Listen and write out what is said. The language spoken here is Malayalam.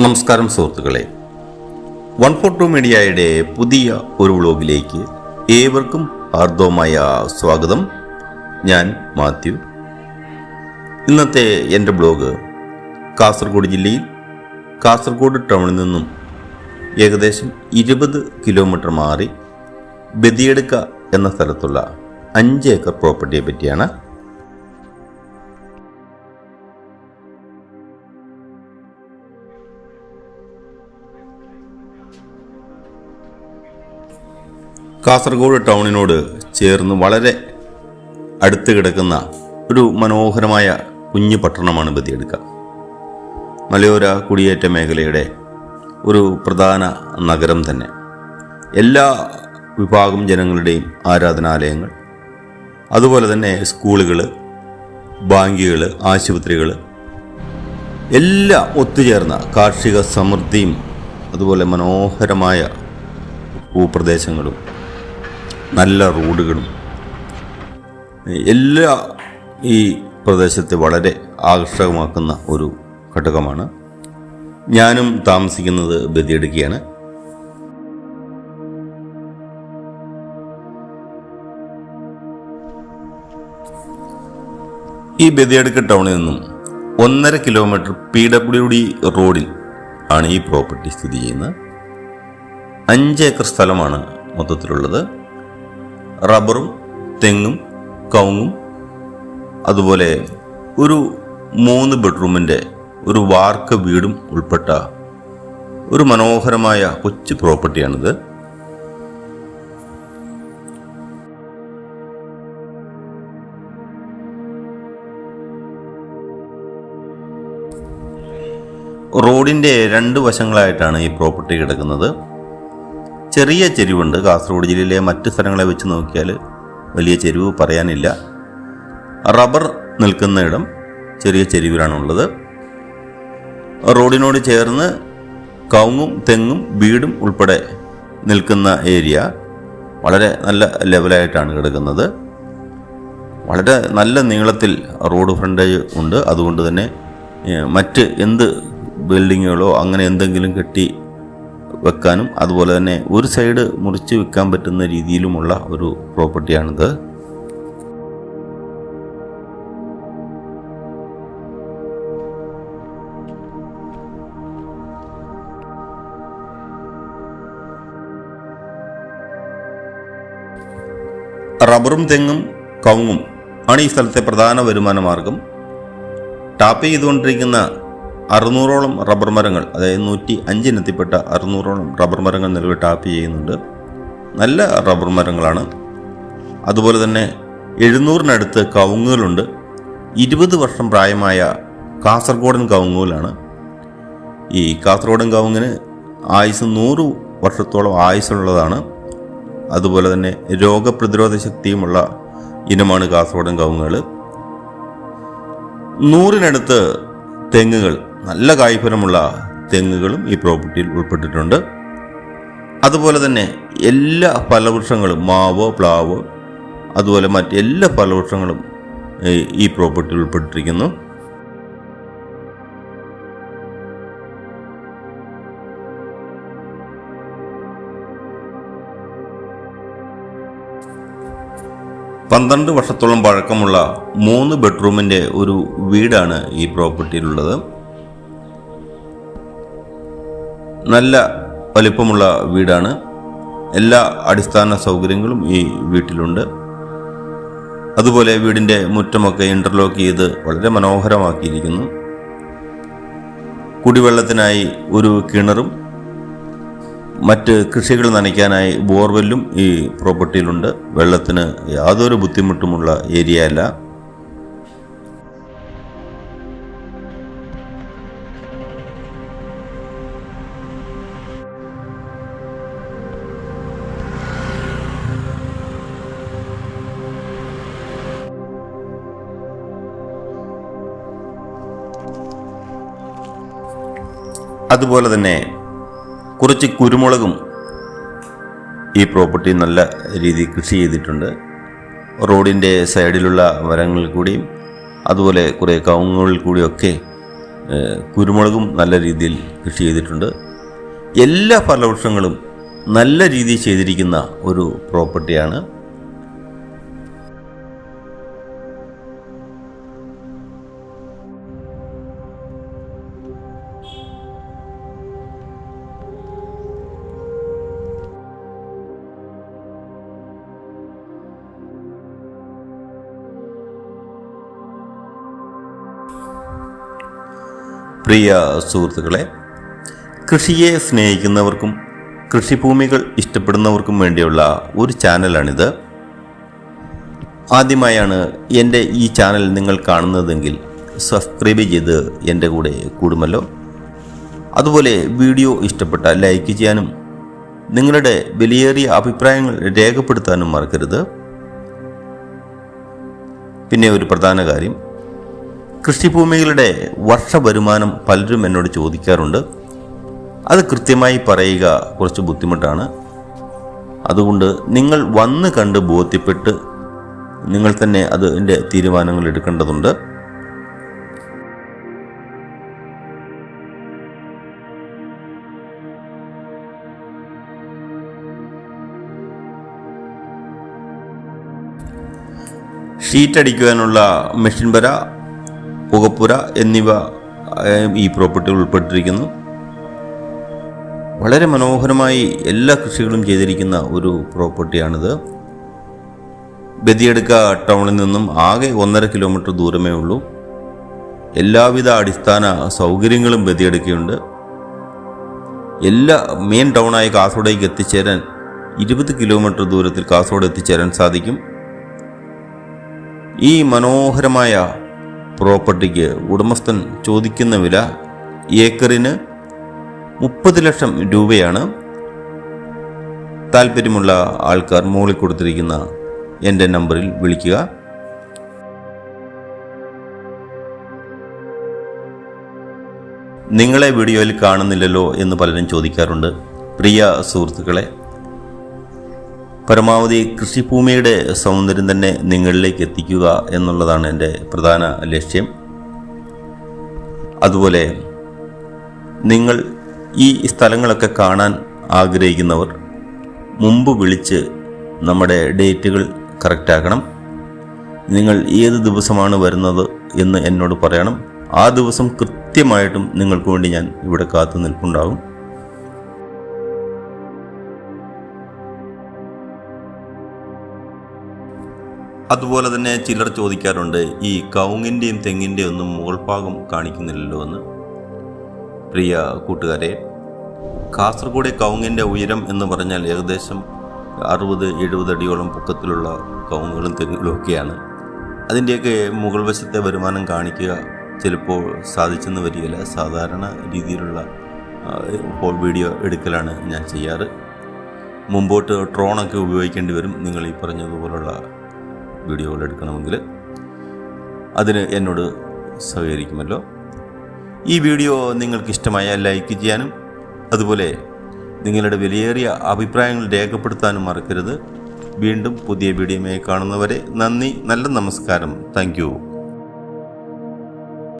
നമസ്കാരം സുഹൃത്തുക്കളെ. വൺ ഫോർ ടു മീഡിയയുടെ പുതിയ ഒരു വ്ളോഗിലേക്ക് ഏവർക്കും ഹാർദവമായ സ്വാഗതം. ഞാൻ മാത്യു. ഇന്നത്തെ എന്റെ ബ്ലോഗ് കാസർഗോഡ് ജില്ലയിൽ കാസർഗോഡ് ടൗണിൽ നിന്നും ഏകദേശം ഇരുപത് കിലോമീറ്റർ മാറി ബദിയെടുക്ക എന്ന സ്ഥലത്തുള്ള അഞ്ച് ഏക്കർ പ്രോപ്പർട്ടിയെ പറ്റിയാണ് കാസർഗോഡ് ടൗണിനോട് ചേർന്ന് വളരെ അടുത്ത് കിടക്കുന്ന ഒരു മനോഹരമായ കുഞ്ഞു പട്ടണമാണ് ബദിയെടുക്ക മലയോര കുടിയേറ്റ മേഖലയുടെ ഒരു പ്രധാന നഗരം തന്നെ. എല്ലാ വിഭാഗം ജനങ്ങളുടെയും ആരാധനാലയങ്ങൾ അതുപോലെ തന്നെ സ്കൂളുകൾ ബാങ്കുകൾ ആശുപത്രികൾ എല്ലാം ഒത്തുചേർന്ന കാർഷിക സമൃദ്ധിയും അതുപോലെ മനോഹരമായ ഭൂപ്രദേശങ്ങളും നല്ല റോഡുകളും. എല്ലാ ഈ പ്രദേശത്തെ വളരെ ആകർഷകമാക്കുന്ന ഒരു ഘടകമാണ്. ഞാനും താമസിക്കുന്നത് ബദിയെടുക്കുകയാണ് ഈ ബദിയടുക്ക ടൗണിൽ നിന്നും ഒന്നര കിലോമീറ്റർ പി ഡബ്ല്യു ഡി റോഡിൽ ആണ് ഈ പ്രോപ്പർട്ടി സ്ഥിതി ചെയ്യുന്നത്. അഞ്ച് ഏക്കർ സ്ഥലമാണ് മൊത്തത്തിലുള്ളത്. റബ്ബറും തെങ്ങും കവുങ്ങും അതുപോലെ ഒരു മൂന്ന് ബെഡ്റൂമിന്റെ ഒരു വാർക്ക വീടും ഉൾപ്പെട്ട ഒരു മനോഹരമായ കൊച്ചു പ്രോപ്പർട്ടിയാണിത്. റോഡിന്റെ രണ്ട് വശങ്ങളായിട്ടാണ് ഈ പ്രോപ്പർട്ടി കിടക്കുന്നത്. ചെറിയ ചെരിവുണ്ട്. കാസർഗോഡ് ജില്ലയിലെ മറ്റ് സ്ഥലങ്ങളെ വെച്ച് നോക്കിയാൽ വലിയ ചെരിവ് പറയാനില്ല. റബ്ബർ നിൽക്കുന്ന ഇടം ചെറിയ ചെരിവിലാണുള്ളത്. റോഡിനോട് ചേർന്ന് കവുങ്ങും തെങ്ങും വീടും ഉൾപ്പെടെ നിൽക്കുന്ന ഏരിയ വളരെ നല്ല ലെവലായിട്ടാണ് കിടക്കുന്നത്. വളരെ നല്ല നീളത്തിൽ റോഡ് ഫ്രണ്ടേജ് ഉണ്ട്. അതുകൊണ്ട് തന്നെ മറ്റ് എന്ത് ബിൽഡിങ്ങുകളോ അങ്ങനെ എന്തെങ്കിലും കെട്ടി വെക്കാനും അതുപോലെ തന്നെ ഒരു സൈഡ് മുറിച്ച് വെക്കാൻ പറ്റുന്ന രീതിയിലുമുള്ള ഒരു പ്രോപ്പർട്ടിയാണിത്. റബ്ബറും തെങ്ങും കവുങ്ങും ആണ് ഈ സ്ഥലത്തെ പ്രധാന വരുമാന മാർഗം. ടാപ്പ് ചെയ്തുകൊണ്ടിരിക്കുന്ന അറുന്നൂറോളം റബ്ബർ മരങ്ങൾ അതായത് നൂറ്റി അഞ്ചിനെത്തിപ്പെട്ട അറുന്നൂറോളം റബ്ബർ മരങ്ങൾ നിലവിൽ ടാപ്പ് ചെയ്യുന്നുണ്ട്. നല്ല റബ്ബർ മരങ്ങളാണ്. അതുപോലെ തന്നെ എഴുന്നൂറിനടുത്ത് കവുങ്ങുകളുണ്ട്. ഇരുപത് വർഷം പ്രായമായ കാസർഗോഡൻ കവുങ്ങുകളാണ്. ഈ കാസർഗോഡൻ കവുങ്ങിന് ആയുസ് നൂറ് വർഷത്തോളം ആയുസ്സുള്ളതാണ്. അതുപോലെ തന്നെ രോഗപ്രതിരോധ ശക്തിയുമുള്ള ഇനമാണ് കാസർഗോഡൻ കവുങ്ങുകൾ. നൂറിനടുത്ത് തെങ്ങുകൾ നല്ല കായ്ഫലമുള്ള തെങ്ങുകളും ഈ പ്രോപ്പർട്ടിയിൽ ഉൾപ്പെട്ടിട്ടുണ്ട്. അതുപോലെ തന്നെ എല്ലാ ഫലവൃക്ഷങ്ങളും മാവോ പ്ലാവോ അതുപോലെ മറ്റ് എല്ലാ ഫലവൃക്ഷങ്ങളും ഈ പ്രോപ്പർട്ടിയിൽ ഉൾപ്പെട്ടിരിക്കുന്നു. പന്ത്രണ്ട് വർഷത്തോളം പഴക്കമുള്ള മൂന്ന് ബെഡ്റൂമിന്റെ ഒരു വീടാണ് ഈ പ്രോപ്പർട്ടിയിലുള്ളത്. നല്ല വലിപ്പമുള്ള വീടാണ്. എല്ലാ അടിസ്ഥാന സൗകര്യങ്ങളും ഈ വീട്ടിലുണ്ട്. അതുപോലെ വീടിന്റെ മുറ്റമൊക്കെ ഇന്റർലോക്ക് ചെയ്ത് വളരെ മനോഹരമാക്കിയിരിക്കുന്നു. കുടിവെള്ളത്തിനായി ഒരു കിണറും മറ്റ് കൃഷികൾ നനയ്ക്കാനായി ബോർവെല്ലും ഈ പ്രോപ്പർട്ടിയിലുണ്ട് വെള്ളത്തിന് യാതൊരു ബുദ്ധിമുട്ടുമുള്ള ഏരിയ അല്ല. അതുപോലെ തന്നെ കുറച്ച് കുരുമുളകും ഈ പ്രോപ്പർട്ടി നല്ല രീതിയിൽ കൃഷി ചെയ്തിട്ടുണ്ട്. റോഡിന്റെ സൈഡിലുള്ള മരങ്ങളിൽ കൂടിയും അതുപോലെ കുറേ കവുങ്ങുകളിൽ കൂടിയൊക്കെ കുരുമുളകും നല്ല രീതിയിൽ കൃഷി ചെയ്തിട്ടുണ്ട്. എല്ലാ ഫലവൃക്ഷങ്ങളും നല്ല രീതിയിൽ ചെയ്തിരിക്കുന്ന ഒരു പ്രോപ്പർട്ടിയാണ്. പ്രിയ സുഹൃത്തുക്കളെ കൃഷിയെ സ്നേഹിക്കുന്നവർക്കും കൃഷിഭൂമികൾ ഇഷ്ടപ്പെടുന്നവർക്കും വേണ്ടിയുള്ള ഒരു ചാനലാണിത്. ആദ്യമായാണ് എന്റെ ഈ ചാനൽ നിങ്ങൾ കാണുന്നതെങ്കിൽ സബ്സ്ക്രൈബ് ചെയ്ത് എന്റെ കൂടെ കൂടുമല്ലോ. അതുപോലെ വീഡിയോ ഇഷ്ടപ്പെട്ട ലൈക്ക് ചെയ്യാനും നിങ്ങളുടെ വിലയേറിയ അഭിപ്രായങ്ങൾ രേഖപ്പെടുത്താനും മറക്കരുത്. പിന്നെ ഒരു പ്രധാന കാര്യം കൃഷിഭൂമികളുടെ വർഷ വരുമാനം പലരും എന്നോട് ചോദിക്കാറുണ്ട്. അത് കൃത്യമായി പറയുക കുറച്ച് ബുദ്ധിമുട്ടാണ്. അതുകൊണ്ട് നിങ്ങൾ വന്ന് കണ്ട് ബോധ്യപ്പെട്ട് നിങ്ങൾ തന്നെ അതിന്റെ തീരുമാനങ്ങൾ എടുക്കേണ്ടതുണ്ട്. ഷീറ്റ് അടിക്കുവാനുള്ള മെഷീൻ വര പുകപ്പുര എന്നിവ ഈ പ്രോപ്പർട്ടിയിൽ ഉൾപ്പെട്ടിരിക്കുന്നു. വളരെ മനോഹരമായി എല്ലാ കൃഷികളും ചെയ്തിരിക്കുന്ന ഒരു പ്രോപ്പർട്ടിയാണിത് ബദിയടുക്ക ടൗണിൽ നിന്നും ആകെ ഒന്നര കിലോമീറ്റർ ദൂരമേ ഉള്ളൂ. എല്ലാവിധ അടിസ്ഥാന സൗകര്യങ്ങളും ബദിയടുക്കയുണ്ട്. എല്ലാ മെയിൻ ടൗണായ കാസർഗോഡേക്ക് എത്തിച്ചേരാൻ ഇരുപത് കിലോമീറ്റർ ദൂരത്തിൽ കാസർഗോഡ് എത്തിച്ചേരാൻ സാധിക്കും. ഈ മനോഹരമായ പ്രോപ്പർട്ടിക്ക് ഉടമസ്ഥൻ ചോദിക്കുന്ന വില ഏക്കറിന് മുപ്പത് ലക്ഷം രൂപയാണ്. താല്പര്യമുള്ള ആൾക്കാർ മുകളിൽ കൊടുത്തിരിക്കുന്ന എന്റെ നമ്പറിൽ വിളിക്കുക. നിങ്ങളെ വീഡിയോയിൽ കാണുന്നില്ലല്ലോ എന്ന് പലരും ചോദിക്കാറുണ്ട്. പ്രിയ സുഹൃത്തുക്കളെ പരമാവധി കൃഷിഭൂമിയുടെ സൗന്ദര്യം തന്നെ നിങ്ങളിലേക്ക് എത്തിക്കുക എന്നുള്ളതാണ് എന്റെ പ്രധാന ലക്ഷ്യം. അതുപോലെ നിങ്ങൾ ഈ സ്ഥലങ്ങളൊക്കെ കാണാൻ ആഗ്രഹിക്കുന്നവർ മുമ്പ് വിളിച്ച് നമ്മുടെ ഡേറ്റുകൾ കറക്റ്റാക്കണം. നിങ്ങൾ ഏത് ദിവസമാണ് വരുന്നത് എന്ന് എന്നോട് പറയണം. ആ ദിവസം കൃത്യമായിട്ടും നിങ്ങൾക്ക് വേണ്ടി ഞാൻ ഇവിടെ കാത്തു നിൽപ്പുണ്ടാകും. അതുപോലെ തന്നെ ചിലർ ചോദിക്കാറുണ്ട് ഈ കവുങ്ങിന്റെയും തെങ്ങിന്റെയും ഒന്നും മുകൾഭാഗം കാണിക്കുന്നില്ലല്ലോ എന്ന്. പ്രിയ കൂട്ടുകാരെ കാസർഗോഡ് കവുങ്ങിന്റെ ഉയരം എന്ന് പറഞ്ഞാൽ ഏകദേശം അറുപത് എഴുപത് അടിയോളം പൊക്കത്തിലുള്ള കവുങ്ങുകളും തെങ്ങുകളും ഒക്കെയാണ്. അതിന്റെയൊക്കെ മുകൾ വശത്തെ വരുമാനം കാണിക്കുക ചിലപ്പോൾ സാധിച്ചെന്ന് വരികയില്ല. സാധാരണ രീതിയിലുള്ള ഇപ്പോൾ വീഡിയോ എടുക്കലാണ് ഞാൻ ചെയ്യാറ്. മുമ്പോട്ട് ഡ്രോണൊക്കെ ഉപയോഗിക്കേണ്ടി വരും നിങ്ങൾ ഈ പറഞ്ഞതുപോലുള്ള വീഡിയോകൾ എടുക്കണമെങ്കിൽ അതിന് എന്നോട് സഹകരിക്കുമല്ലോ. ഈ വീഡിയോ നിങ്ങൾക്ക് ഇഷ്ടമായ ലൈക്ക് ചെയ്യാനും അതുപോലെ നിങ്ങളുടെ വിലയേറിയ അഭിപ്രായങ്ങൾ രേഖപ്പെടുത്താനും മറക്കരുത്. വീണ്ടും പുതിയ വീഡിയോയുമായി കാണുന്നവരെ നന്ദി നല്ല നമസ്കാരം. താങ്ക്